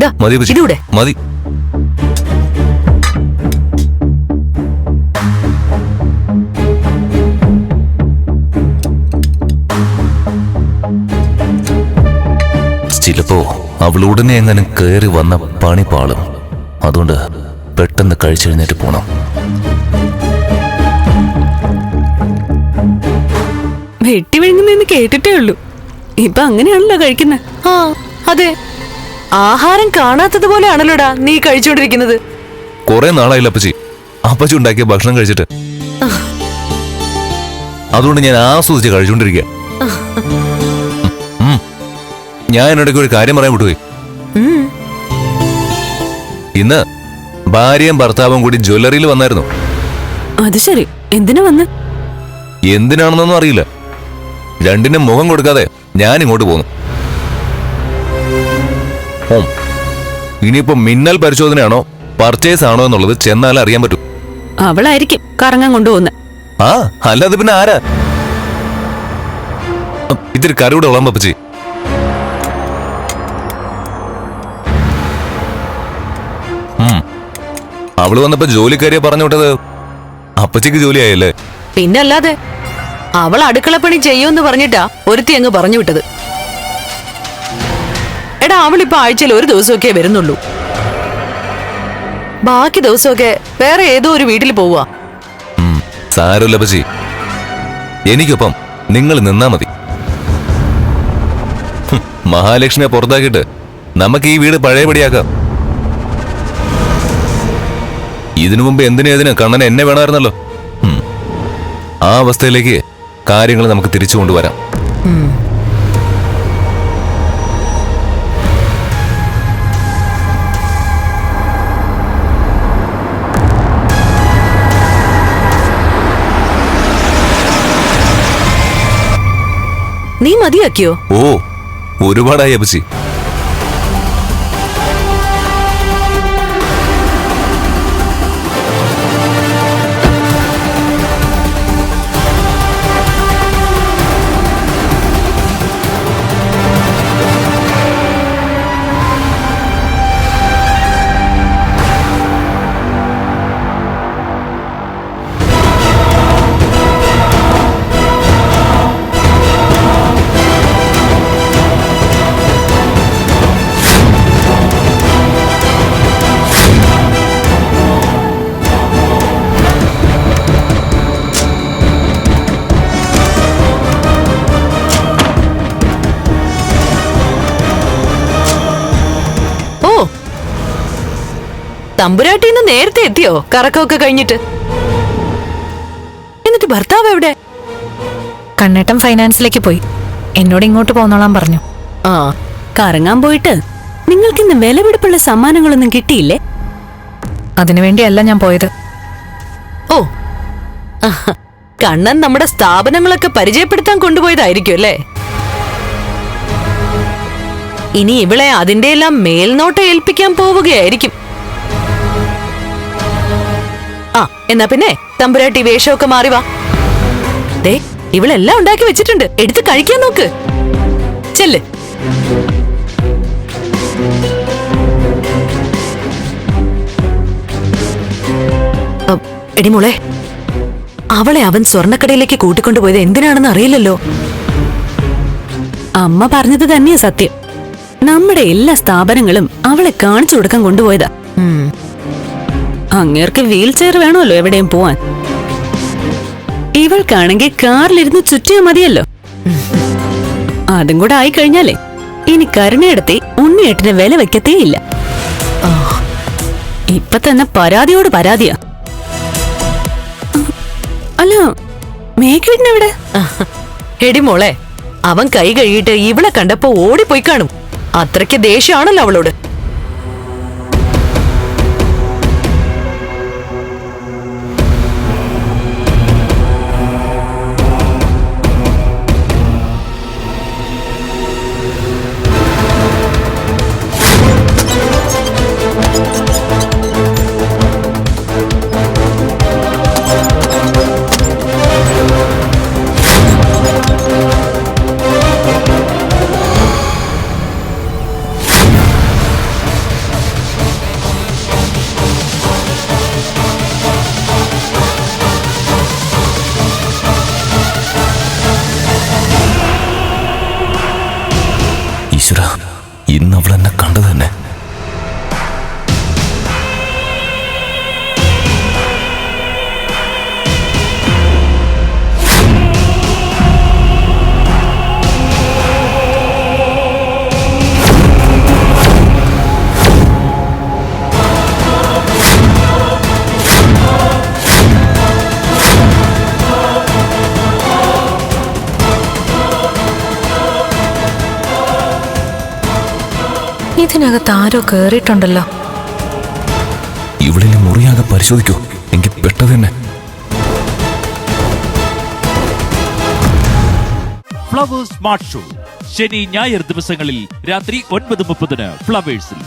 ദാ, മതി ചിലപ്പോ അവളുടനെ ഉടനെ എങ്ങനെ കയറി വന്ന പണി പാളും അതുകൊണ്ട് പെട്ടെന്ന് കഴിച്ചെഴുന്നേറ്റ് പോണം. വെട്ടി വിഴുങ്ങുന്നെന്ന് കേട്ടിട്ടേ ഉള്ളൂ. ഇപ്പൊ അങ്ങനെയാണല്ലോ കഴിക്കുന്നത് ആ അതെ. ആഹാരം കാണാത്തത് പോലെയാണല്ലോടാ നീ കഴിച്ചുകൊണ്ടിരിക്കുന്നത്. കുറെ നാളായില്ല അപ്പച്ചി. അപ്പച്ചി ഉണ്ടാക്കിയ ഭക്ഷണം കഴിച്ചിട്ട്. അതുകൊണ്ട് ഞാൻ ആസ്വദിച്ച് കഴിച്ചുകൊണ്ടിരിക്കുക ഞാൻ ഇടയ്ക്ക് ഒരു കാര്യം പറയാൻ വിട്ടുപോയി. ഇന്ന് ഭാര്യയും ഭർത്താവും കൂടി ജ്വല്ലറിയിൽ വന്നായിരുന്നു. അത് ശരി. എന്തിനു വന്ന്? എന്തിനാണെന്നൊന്നും അറിയില്ല. രണ്ടിനും മുഖം കൊടുക്കാതെ ഞാൻ ഇങ്ങോട്ട് പോന്നു. ഓം ഇനിയിപ്പോ മിന്നൽ പരിശോധനയാണോ? പർച്ചേസ് ആണോ എന്നുള്ളത് ചെന്നാലേ അറിയാൻ പറ്റൂ. അവളായിരിക്കും കറങ്ങാൻ കൊണ്ടുപോകുന്ന. ആ അല്ലാതെ പിന്നെ ആരാ? ഇത്തിരി കറിയുടെ ഉളം പപ്പച്ചി. അവൾ വന്നപ്പോ ജോലിക്കാരിയെ പറഞ്ഞു വിട്ടത്. അപ്പച്ചിക്ക് ജോലിയായല്ലേ പിന്നല്ലാതെ അവൾ അടുക്കളപ്പണി ചെയ്യുമെന്ന് പറഞ്ഞിട്ടാ ഒരുത്തി അങ്ങ് പറഞ്ഞു വിട്ടത്. എടാ അവളിപ്പോ ആഴ്ചയിൽ ഒരു ദിവസമൊക്കെ വരുന്നുള്ളൂ. ബാക്കി ദിവസമൊക്കെ വേറെ ഏതോ ഒരു വീട്ടിൽ പോവുക ഉം, സാരമില്ല പച്ചി എനിക്കൊപ്പം നിങ്ങൾ നിന്നാ മതി. മഹാലക്ഷ്മിയെ പുറത്താക്കിയിട്ട് നമുക്ക് ഈ വീട് പഴയപടിയാക്കാം. ഇതിനു മുമ്പ് എന്തിനും ഏതിനും കണ്ണൻ എന്നെ വേണമായിരുന്നല്ലോ. ആ അവസ്ഥയിലേക്ക് കാര്യങ്ങൾ നമുക്ക് തിരിച്ചു കൊണ്ടുവരാം. നീ മതിയാക്കിയോ? ഓ ഒരുപാടായി അപ്പച്ചി തമ്പുരാട്ടിന്ന് നേരത്തെ എത്തിയോ? കറക്കമൊക്കെ കഴിഞ്ഞിട്ട്. എന്നിട്ട് ഭർത്താവ് എവിടെ? കണ്ണേട്ടം ഫൈനാൻസിലേക്ക് പോയി. എന്നോട് ഇങ്ങോട്ട് പോന്നോളാൻ പറഞ്ഞു. ആ കറങ്ങാൻ പോയിട്ട് നിങ്ങൾക്ക് ഇന്ന് വിലപിടിപ്പുള്ള സമ്മാനങ്ങളൊന്നും കിട്ടിയില്ലേ? അതിനുവേണ്ടിയല്ല ഞാൻ പോയത്. ഓ കണ്ണൻ നമ്മുടെ സ്ഥാപനങ്ങളൊക്കെ പരിചയപ്പെടുത്താൻ കൊണ്ടുപോയതായിരിക്കും അല്ലേ? ഇനി ഇവളെ അതിന്റെ എല്ലാം മേൽനോട്ടം ഏൽപ്പിക്കാൻ പോവുകയായിരിക്കും. ആ എന്നാ പിന്നെ തമ്പുരാട്ടി വേഷമൊക്കെ മാറി വാ. ദേ ഇവളെല്ലാം ഉണ്ടാക്കി വെച്ചിട്ടുണ്ട്. എടുത്ത് കഴിക്കാൻ നോക്ക്. ചെല്ല്. എടി മോളെ അവളെ അവൻ സ്വർണക്കടയിലേക്ക് കൂട്ടിക്കൊണ്ടുപോയത് എന്തിനാണെന്ന് അറിയില്ലല്ലോ. അമ്മ പറഞ്ഞത് തന്നെയാ സത്യം. നമ്മുടെ എല്ലാ സ്ഥാപനങ്ങളും അവളെ കാണിച്ചു കൊടുക്കാൻ കൊണ്ടുപോയതാ. അങ്ങേർക്ക് വീൽ ചെയർ വേണമല്ലോ എവിടെയും പോവാൻ. ഇവൾക്കാണെങ്കിൽ കാറിലിരുന്ന് ചുറ്റിയാ മതിയല്ലോ. അതും കൂടെ ആയി കഴിഞ്ഞാലേ ഇനി കരുണയെടുത്തി ഉണ്ണിയേട്ടിന് വില വെക്കത്തേയില്ല ഇപ്പൊ തന്നെ പരാതിയോട് പരാതിയാ. അല്ല മേഘേട്ടനെവിടെ എടി മോളെ അവൻ കൈ കഴുകിയിട്ട് ഇവളെ കണ്ടപ്പോ ഓടിപ്പോയി കാണും. അത്രയ്ക്ക് ദേഷ്യമാണല്ലോ അവളോട്. ഇന്ന് അവൾ എന്നെ കണ്ടത് തന്നെ. ഇതിനകത്ത് ആരോ കേറിയിട്ടുണ്ടല്ലോ. ഇവളിനെ മുറിയാകെ പരിശോധിക്കൂ. എനിക്ക് പെട്ടത് തന്നെ. ഫ്ലവേഴ്സ് സ്മാർട്ട് ഷോ ശനി ഞായർ ദിവസങ്ങളിൽ രാത്രി ഒൻപത് മുപ്പതിന് ഫ്ലവേഴ്സിൽ